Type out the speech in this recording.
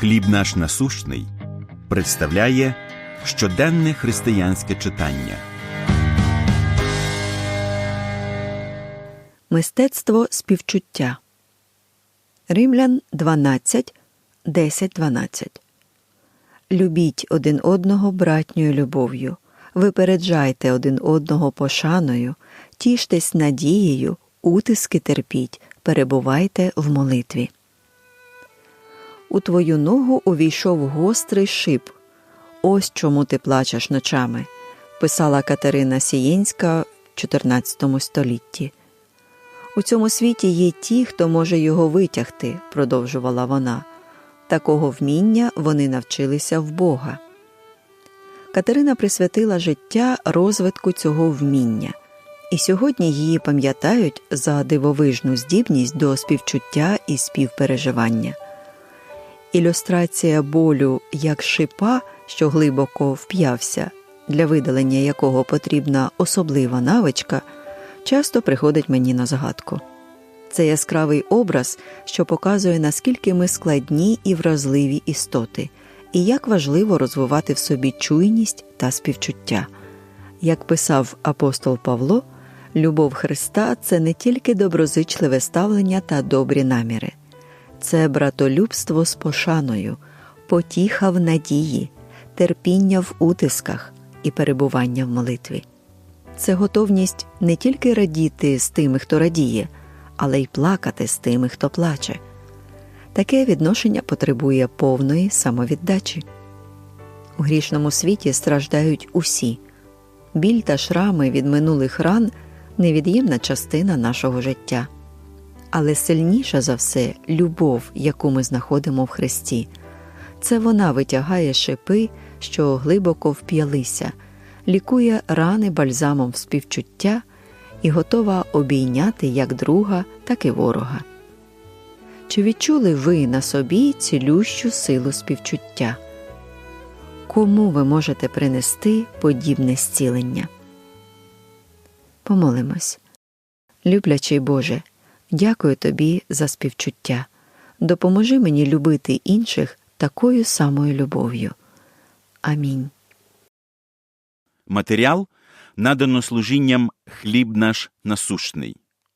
Хліб наш насущний представляє щоденне християнське читання. Мистецтво співчуття. Римлян 12, 10, 12. Любіть один одного братньою любов'ю, випереджайте один одного пошаною, тіштесь надією, утиски терпіть, перебувайте в молитві. У твою ногу увійшов гострий шип. Ось чому ти плачеш ночами, писала Катерина Сієнська в 14 столітті. У цьому світі є ті, хто може його витягти, продовжувала вона. Такого вміння вони навчилися в Бога. Катерина присвятила життя розвитку цього вміння, і сьогодні її пам'ятають за дивовижну здібність до співчуття і співпереживання. Ілюстрація болю як шипа, що глибоко вп'явся, для видалення якого потрібна особлива навичка, часто приходить мені на згадку. Це яскравий образ, що показує, наскільки ми складні і вразливі істоти, і як важливо розвивати в собі чуйність та співчуття. Як писав апостол Павло, любов Христа це не тільки доброзичливе ставлення та добрі наміри, це братолюбство з пошаною, потіха в надії, терпіння в утисках і перебування в молитві. Це готовність не тільки радіти з тими, хто радіє, але й плакати з тими, хто плаче. Таке відношення потребує повної самовіддачі. У грішному світі страждають усі. Біль та шрами від минулих ран невід'ємна частина нашого життя. Але сильніша за все любов, яку ми знаходимо в Христі. Це вона витягає шипи, що глибоко вп'ялися, лікує рани бальзамом співчуття і готова обійняти як друга, так і ворога. Чи відчули ви на собі цілющу силу співчуття? Кому ви можете принести подібне зцілення? Помолимось. Люблячий Боже, дякую тобі за співчуття. Допоможи мені любити інших такою самою любов'ю. Амінь. Матеріал надано служінням хліб наш насущний.